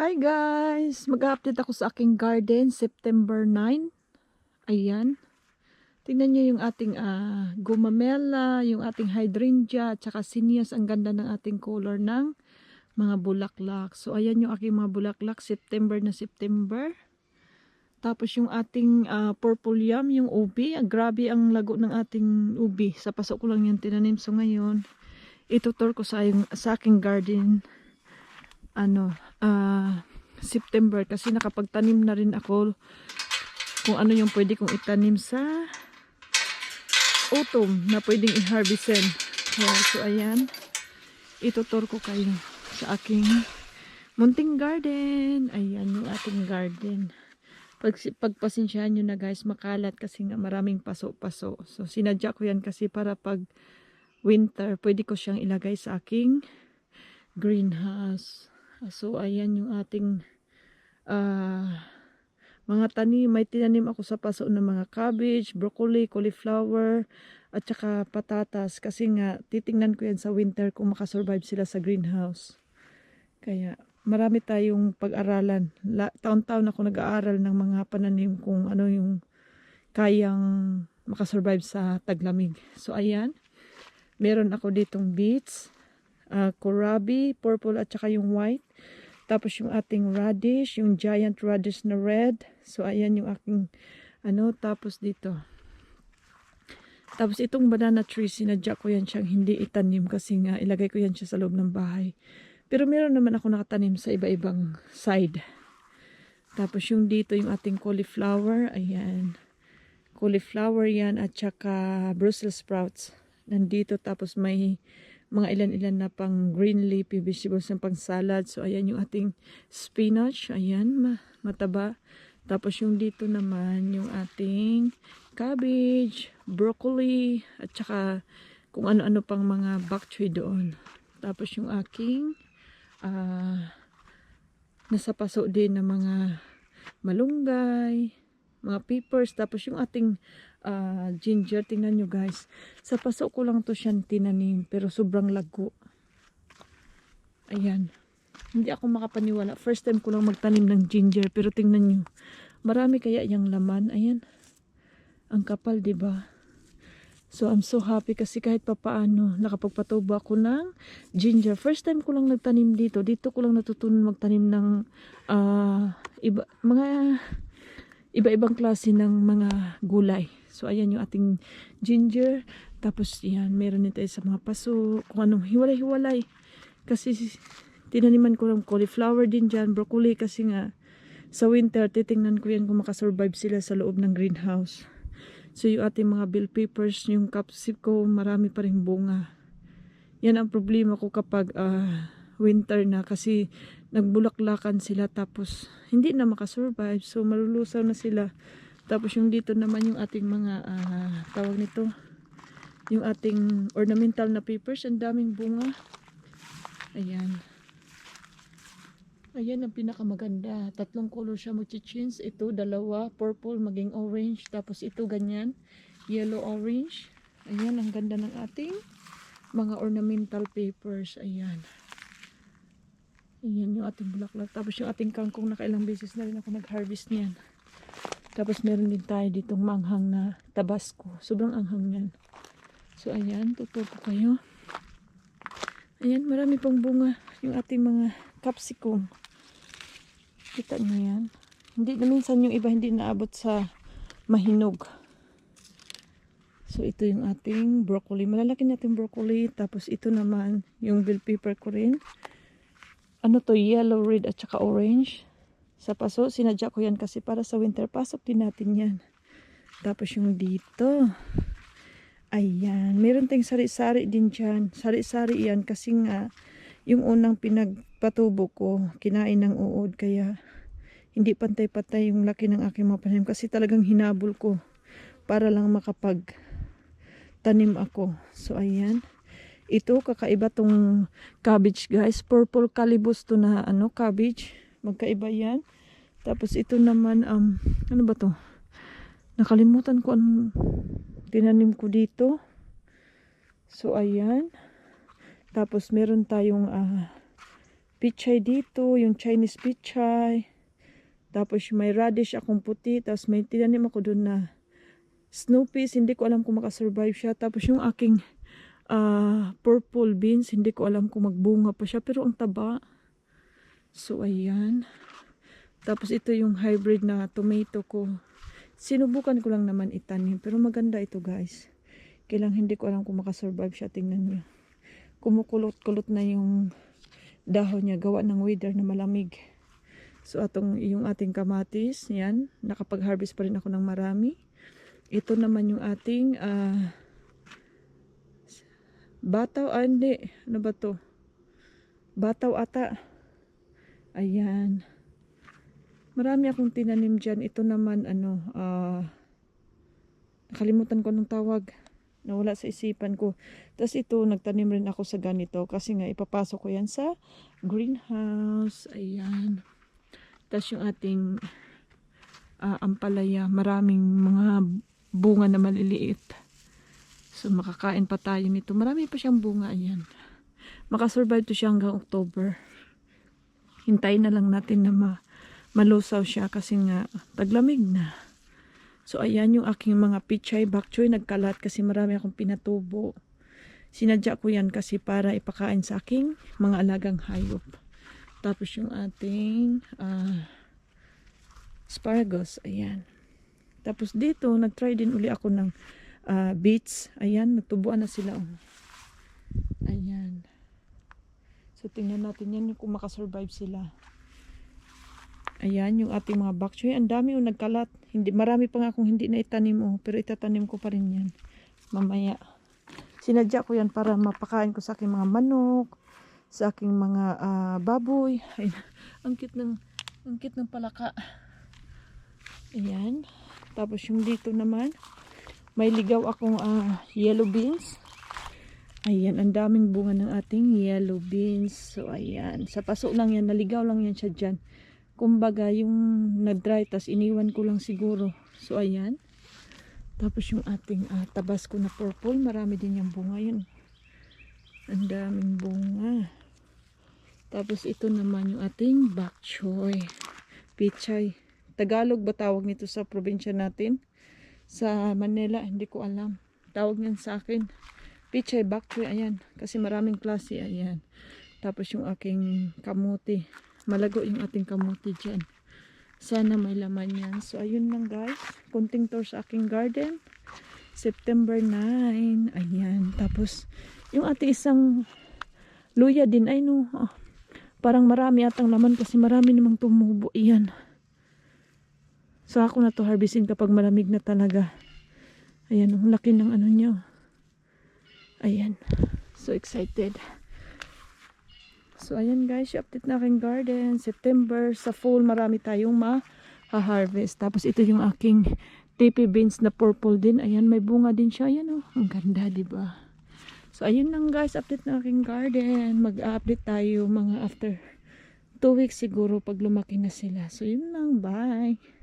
Hi guys! Mag-update ako sa aking garden, September 9. Ayan. Tingnan nyo yung ating ah, gumamela, yung ating hydrangea, at saka sinias. Ang ganda ng ating color ng mga bulaklak. So ayan yung aking mga bulaklak, September na September. Tapos yung ating ah, purple yam, yung ubi. Ah, grabe ang lago ng ating ubi. Sa pasok ko lang yan tinanim. So ngayon, itutur ko sa, sa aking garden ano, ah, September kasi nakapagtanim na rin ako kung ano yung pwede kong itanim sa autumn na pwedeng i-harvestin. Kaya, so ayan, itutur ko kayo sa aking munting garden. Ayan yung ating garden. Pag, pagpasensyahan nyo na guys, makalat kasi nga maraming paso-paso. So sinadya ko yan kasi para pag winter, pwede ko siyang ilagay sa aking greenhouse. So, ayan yung ating ah, mga tanim. May tinanim ako sa paso ng mga cabbage, broccoli, cauliflower, at saka patatas. Kasi nga, titingnan ko yan sa winter kung makasurvive sila sa greenhouse. Kaya, marami tayong pag-aralan. La- Taon-taon ako nag-aaral ng mga pananim kung ano yung kayang makasurvive sa taglamig. So, ayan. Meron ako ditong beets, uh, kohlrabi, purple at saka yung white. Tapos yung ating radish, yung giant radish na red. So ayan yung aking ano, tapos dito. Tapos itong banana tree, sinadya ko yan siyang hindi itanim kasi nga ilagay ko yan siya sa loob ng bahay. Pero meron naman ako nakatanim sa iba-ibang side. Tapos yung dito, yung ating cauliflower, ayan. Cauliflower yan at saka Brussels sprouts. Nandito tapos may mga ilan-ilan na pang green leafy vegetables na pang salad. So, ayan yung ating spinach. Ayan, ma mataba. Tapos yung dito naman, yung ating cabbage, broccoli, at saka kung ano-ano pang mga bok choy doon. Tapos yung aking uh, nasa paso din na mga malunggay, mga peppers. Tapos yung ating uh, ginger. Tingnan nyo guys. Sa paso ko lang to siyang tinanim. Pero sobrang lago. Ayan. Hindi ako makapaniwala. First time ko lang magtanim ng ginger. Pero tingnan nyo. Marami kaya yung laman. Ayan. Ang kapal, ba diba? So, I'm so happy kasi kahit papaano, nakapagpatubo ako ng ginger. First time ko lang nagtanim dito. Dito ko lang natutunan magtanim ng uh, iba, mga iba-ibang klase ng mga gulay. So, ayan yung ating ginger. Tapos, yan, meron din tayo sa mga paso. Kung anong hiwalay-hiwalay. Kasi, tinaniman ko ng cauliflower din dyan, broccoli. Kasi nga, sa winter, titingnan ko yan kung makasurvive sila sa loob ng greenhouse. So, yung ating mga bell peppers, yung capsicum, marami pa rin bunga. Yan ang problema ko kapag uh, winter na kasi nagbulaklakan sila tapos hindi na makasurvive. So malulusaw na sila. Tapos yung dito naman yung ating mga uh, tawag nito yung ating ornamental na papers ang daming bunga. Ayan. Ayan ang pinakamaganda. Tatlong color siya mag-change ito dalawa purple maging orange. Tapos ito ganyan yellow orange. Ayan ang ganda ng ating mga ornamental papers. Ayan Ayan yung ating bulaklak. Tapos yung ating kangkong na kailang beses na rin ako nag-harvest niyan. Tapos meron din tayo ditong manghang na tabasco. Sobrang anghang yan. So ayan, tutur ko kayo. Ayan, marami pang bunga yung ating mga capsicum. Kita nyo yan. Hindi na minsan yung iba hindi naabot sa mahinog. So ito yung ating broccoli. Malalaki natin broccoli. Tapos ito naman yung bell pepper ko rin ano to, yellow, red at saka orange. Sa paso, sinadya ko yan kasi para sa winter. Pasok din natin yan. Tapos yung dito. Ayan. Meron tayong sari-sari din dyan. Sari-sari yan kasi nga yung unang pinagpatubo ko, kinain ng uod. Kaya hindi pantay-patay yung laki ng aking mga panim. Kasi talagang hinabol ko para lang makapag tanim ako. So ayan. Ito, kakaiba tong cabbage guys. Purple calibus to na ano, cabbage. Magkaiba yan. Tapos ito naman, um, ano ba to? Nakalimutan ko ang tinanim ko dito. So, ayan. Tapos meron tayong uh, pichay dito, yung Chinese pichay. Tapos may radish akong puti, tapos may tinanim ako doon na Snoopy's, hindi ko alam kung makasurvive siya. Tapos yung aking ah, purple beans, hindi ko alam kung magbunga pa siya, pero ang taba. So, ayan. Tapos ito yung hybrid na tomato ko. Sinubukan ko lang naman itanim, pero maganda ito guys. Kailang hindi ko alam kung makasurvive siya, tingnan nyo. Kumukulot-kulot na yung dahon niya, gawa ng weather na malamig. So, atong yung ating kamatis, yan, nakapag-harvest pa rin ako ng marami. Ito naman yung ating ah, bataw, ah, hindi. Ano ba to? Bataw ata. Ayan. Marami akong tinanim dyan. Ito naman, ano, ah, nakalimutan ko ng tawag. Nawala sa isipan ko. Tapos ito, nagtanim rin ako sa ganito. Kasi nga, ipapasok ko yan sa greenhouse. Ayan. Tapos yung ating ah, ampalaya. Maraming mga bunga na maliliit. So, makakain pa tayo nito. Marami pa siyang bunga. Ayan. Makasurvive to siya hanggang October. Hintayin na lang natin na ma malusaw siya kasi nga taglamig na. So, ayan yung aking mga pichay bak choy. Nagkalat kasi marami akong pinatubo. Sinadya ko yan kasi para ipakain sa aking mga alagang hayop. Tapos yung ating ah, asparagus. Ayan. Tapos dito, nag-try din uli ako ng ah, beets. Ayan, nagtubuan na sila. Oh. Ayan. So, tingnan natin yan kung makasurvive sila. Ayan, yung ating mga bok choy. Ang dami yung nagkalat. Hindi, marami pa nga akong hindi na itanim oh, pero itatanim ko pa rin yan. Mamaya. Sinadya ko yan para mapakain ko sa aking mga manok, sa aking mga ah, baboy. Ay, ang cute ng, ang cute ng palaka. Ayan. Tapos yung dito naman, may ligaw akong ah, yellow beans. Ayan, ang daming bunga ng ating yellow beans. So, ayan. Sa paso lang yan, naligaw lang yan siya dyan. Kumbaga, yung nag-dry, tas iniwan ko lang siguro. So, ayan. Tapos yung ating ah, tabasco na purple, marami din yung bunga yun. Ang daming bunga. Tapos ito naman yung ating bok choy. Pichay. Tagalog ba tawag nito sa probinsya natin? Sa Manila, hindi ko alam. Tawag niyan sa akin. Pichay choy, ayan. Kasi maraming klase, ayan. Tapos yung aking kamuti. Malago yung ating kamuti dyan. Sana may laman yan. So, ayun lang guys. Kunting tour sa aking garden. September 9. Ayan. Tapos, yung ating isang luya din. Ay no. ah, parang marami atang laman kasi marami namang tumubo. Iyan. So, ako na to harvestin kapag malamig na talaga. Ayan. Ang laki ng ano niya. Ayan. So excited. So, ayan guys, i-update na aking garden. September, sa fall, marami tayong ma-harvest. Tapos, ito yung aking TP beans na purple din. Ayan, may bunga din siya. Ayan, oh. Ang ganda, ba? So, ayun lang guys, update na aking garden. Mag-update tayo mga after 2 weeks siguro pag lumaki na sila. So, yun lang. Bye!